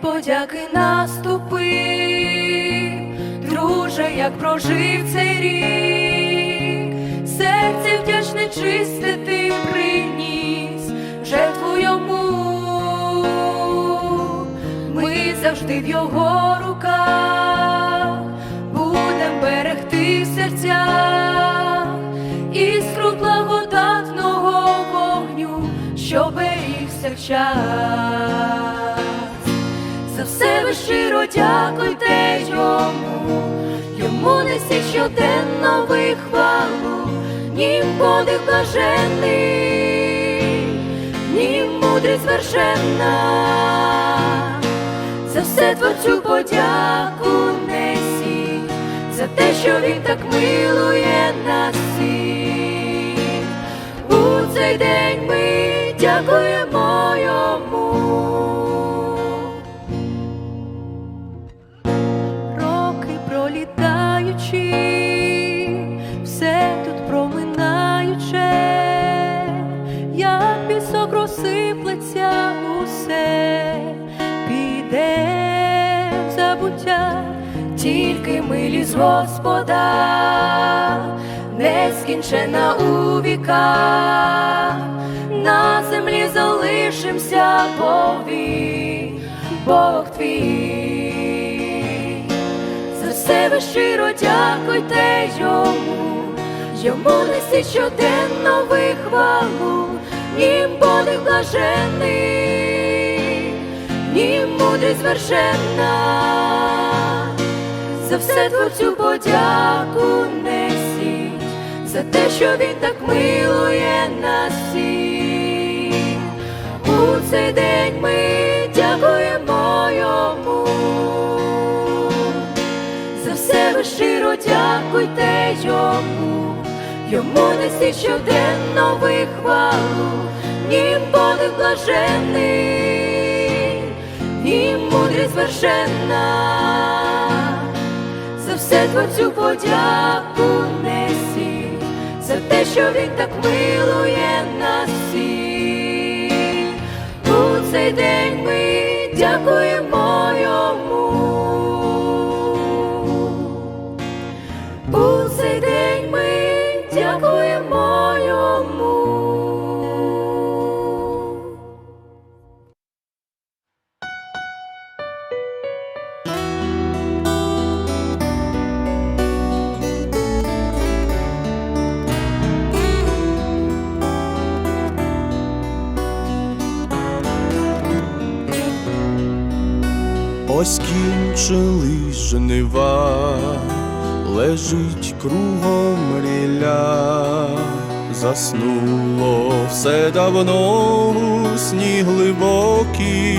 подяки наступив, друже, як прожив цей рік, серце вдячне чисте ти приніс, жертву йому, ми завжди в його руках, будем берегти в серцях іскру благодатного вогню, що берігся в час. Дякуйте йому, йому несіть щоденно ви хвалу, нім подих блаженний, нім мудрість звершенна, за все творцю подяку несіть, за те, що він так милує нас всіх. У цей день ми дякуємо йому. Забуття, тільки милість Господа, нескінчена у віках, на землі залишимся повік, Бог твій. За все ви щиро дякуйте йому, йому несіть щоденно ви хвалу, нім подих блаженний, нім мудрість звершенна, за все творцю подяку несіть, за те, що він так милує нас всіх. У цей день ми дякуємо йому. За все ви щиро дякуйте йому, йому несіть щоденно ви хвалу, нім подих блаженний, нім мудрість звершенна, за все творцю подяку несі за те, що він так милує нас всіх. У цей день ми дякуємо жнива, лежить кругом ріля, заснуло все давно у сні глибокий,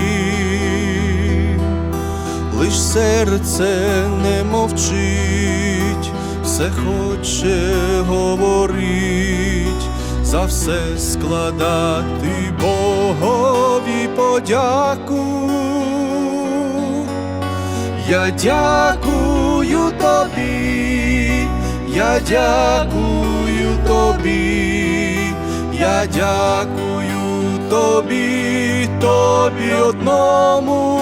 лиш серце не мовчить, все хоче говорить, за все складати Богові подяку. Я дякую тобі, я дякую тобі, я дякую тобі, тобі одному,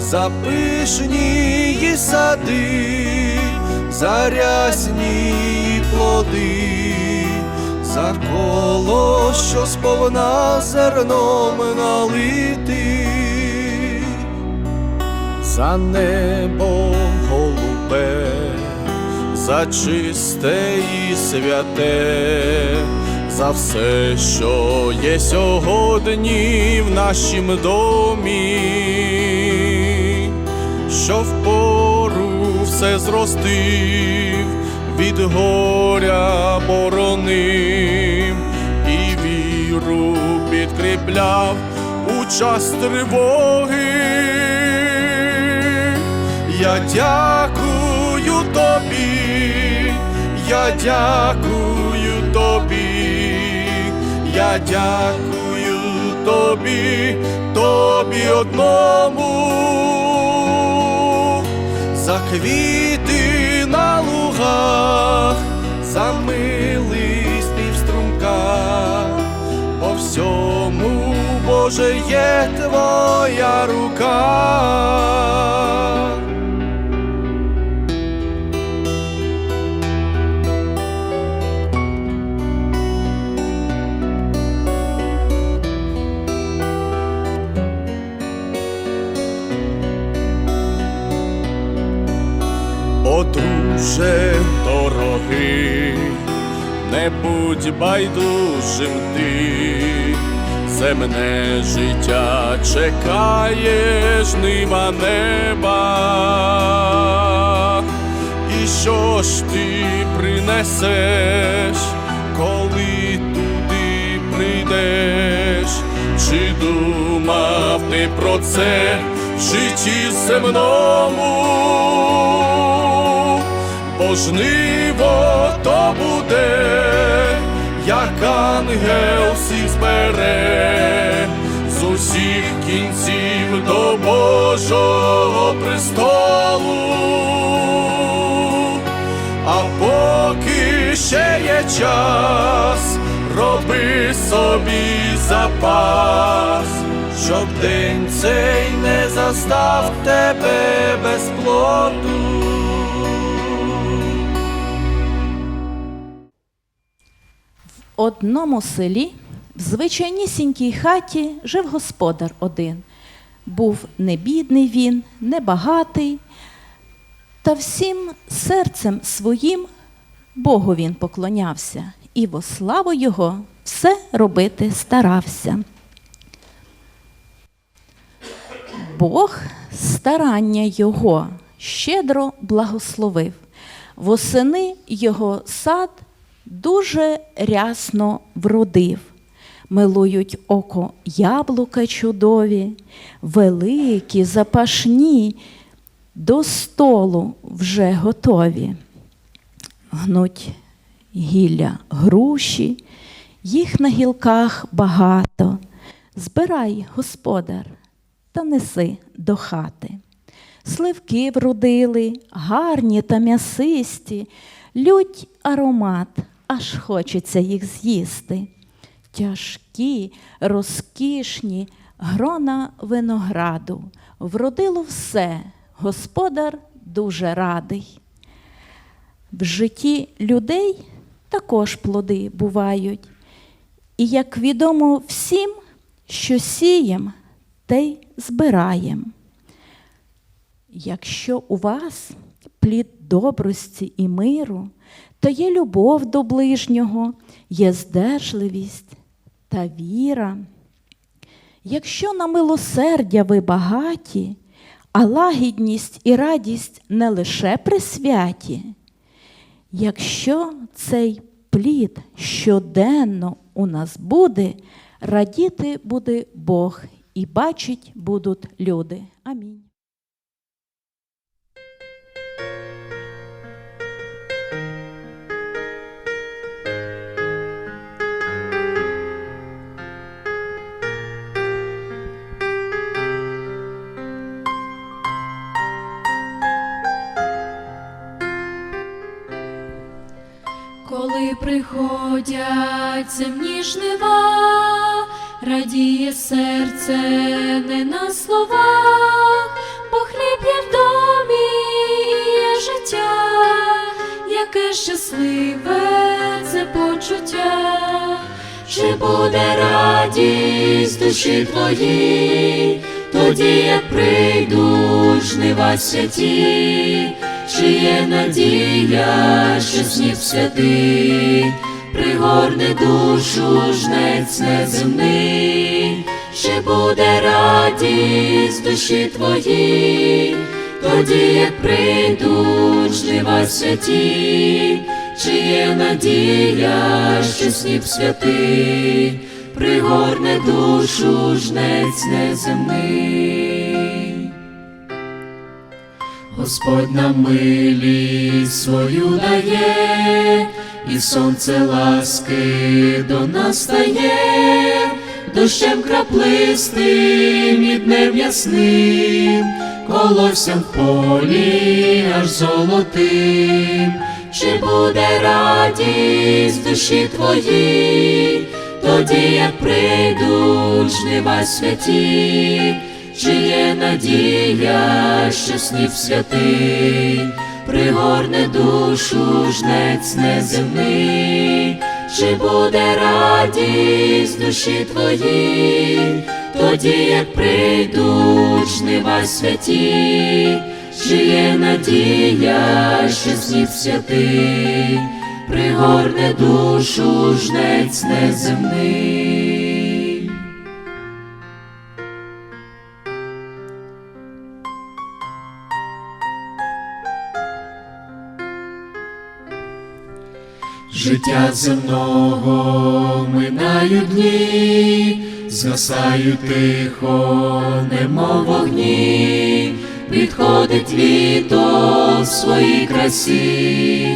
за пишні сади, за рясні плоди, за коло, що сповна зерном налити за небо голубе, за чисте і святе, за все, що є сьогодні в нашім домі, що впору все зростив, від горя боронив і віру підкріпляв у час тривоги. Я дякую тобі, я дякую тобі, я дякую тобі, тобі одному за квіти на лугах, за милий співструмка, по всьому Боже, є твоя рука. Друже дорогий, не будь байдужим ти, земне життя чекає жнива неба. І що ж ти принесеш, коли туди прийдеш? Чи думав ти про це в житті земному? Жниво то буде, як ангел всіх збере з усіх кінців до Божого престолу. А поки ще є час, роби собі запас, щоб день цей не застав тебе без плоду. Одному селі, в звичайнісінькій хаті, жив господар один. Був не бідний він, не багатий, та всім серцем своїм Богу він поклонявся, і во славу його все робити старався. Бог старання його щедро благословив. Восени його сад дуже рясно вродив. Милують око яблука чудові, великі, запашні, до столу вже готові. Гнуть гілля груші, їх на гілках багато. Збирай, господар, та неси до хати. Сливки вродили, гарні та м'ясисті, лють аромат, аж хочеться їх з'їсти. Тяжкі, розкішні грона винограду, вродило все, господар дуже радий. В житті людей також плоди бувають. І як відомо всім, що сієм, те й збираєм. Якщо у вас плід добрості і миру, то є любов до ближнього, є здержливість та віра. Якщо на милосердя ви багаті, а лагідність і радість не лише при святі, якщо цей плід щоденно у нас буде, радіти буде Бог і бачить будуть люди. Амінь. Приходять земні жнива, радіє серце не на словах, бо хліб є в домі і є життя, яке щасливе це почуття, чи буде радість душі твоїй, тоді як прийдуть жнива святі, чи є надія, що снів святий, пригорне душу жнець неземний, чи буде радість душі твоїй, тоді як прийдуть жнива святі, чи є надія, що снів святий, пригорне душу жнець неземний. Господь нам милість свою дає, і сонце ласки до нас стає, дощем краплистим і днем ясним, колоссям в полі аж золотим, чи буде радість душі твоїй, тоді як прийдуть жнива святі, чи є надія, що снів святий, пригорне душу жнець неземний, чи буде радість душі твоїй, тоді як прийдуть жнива святі, чи є надія, що снів святий, пригорне душу жнець неземний. Життя земного. Минають дні, згасають тихо, немов вогні, підходить літо в своїй красі,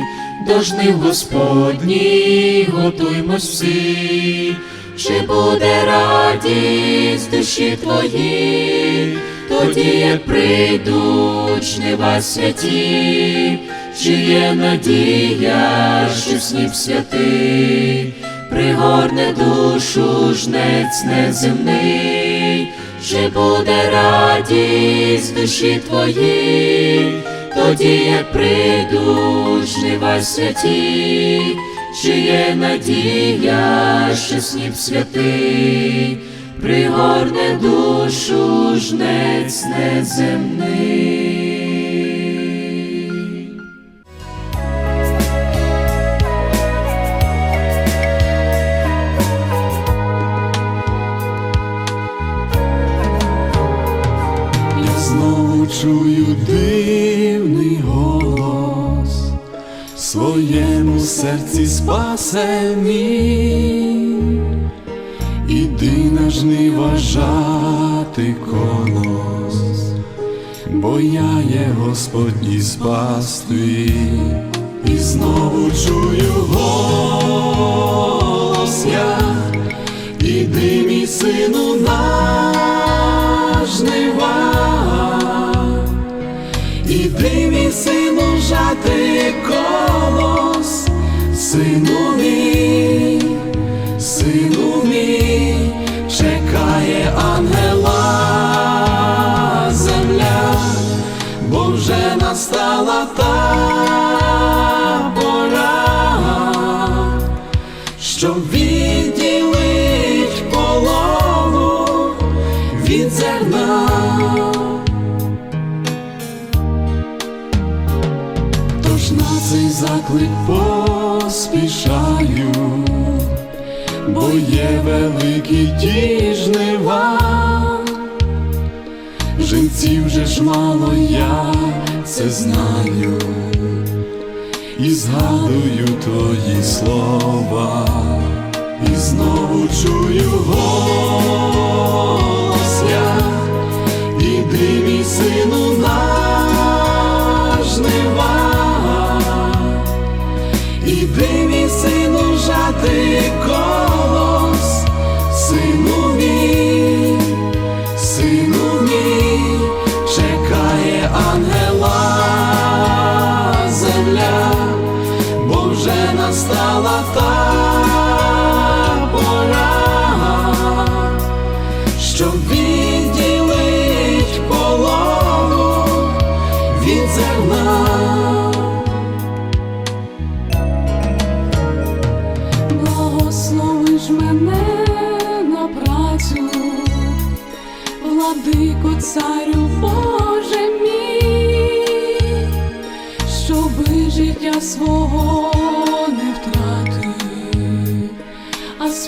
до Господні, готуймось всі, чи буде радість душі твої, тоді як прийдуть жнива святі, чи є надія, що снів святий, пригорне душу жнець неземний, чи буде радість душі твої, тоді як прийдуть жнива святі, чи є надія, що снів святий, пригорне душу жнець неземний. Я знову чую дивний голос своєму серці спасе мій. Я є Господній спас твій, і знову чую голос я, іди, мій сину, на жнива, іди, мій сину, жати колос, сину мій, настала та пора, що відділить полову від зерна. Тож на цей заклик поспішаю, бо є великі ті жнива. Жінців же ж мало я це знаю, і згадую твої слова, і знову чую голос я, іди, мій сину, на жнива, іди, мій сину, жати колос,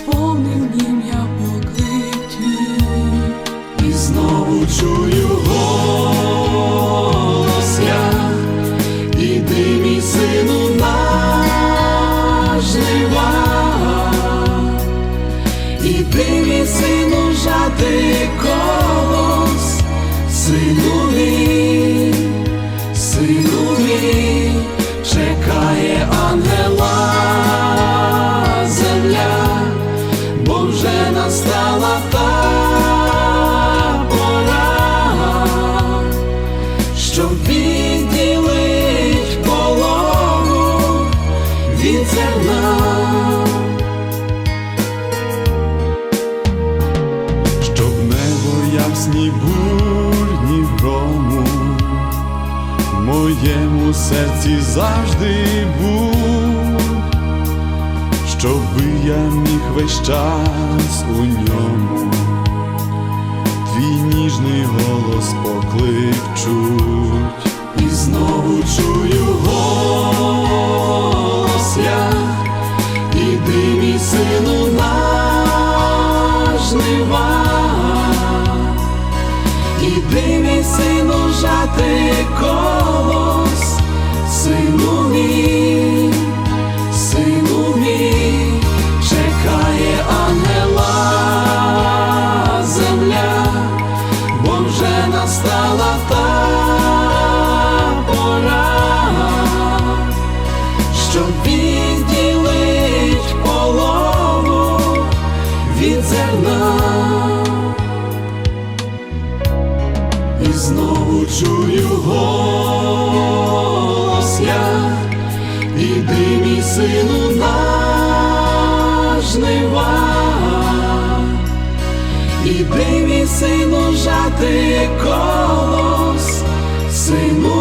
сповнив нім я поклик. І знову чую голос настала пора, щоб відділить полову від зерна, щоб небо ясні бурні вдому, моєму серці завжди був щоби я міг весь час у ньому, твій ніжний голос поклик чуть, і знову чую голос я, іди, мій сину, жнива. Іди, мій сину, жати колос, настала та пора, що відділить полову від зерна. І знову чую голос іди, мій на жнива, іди, сину, жати колос, сину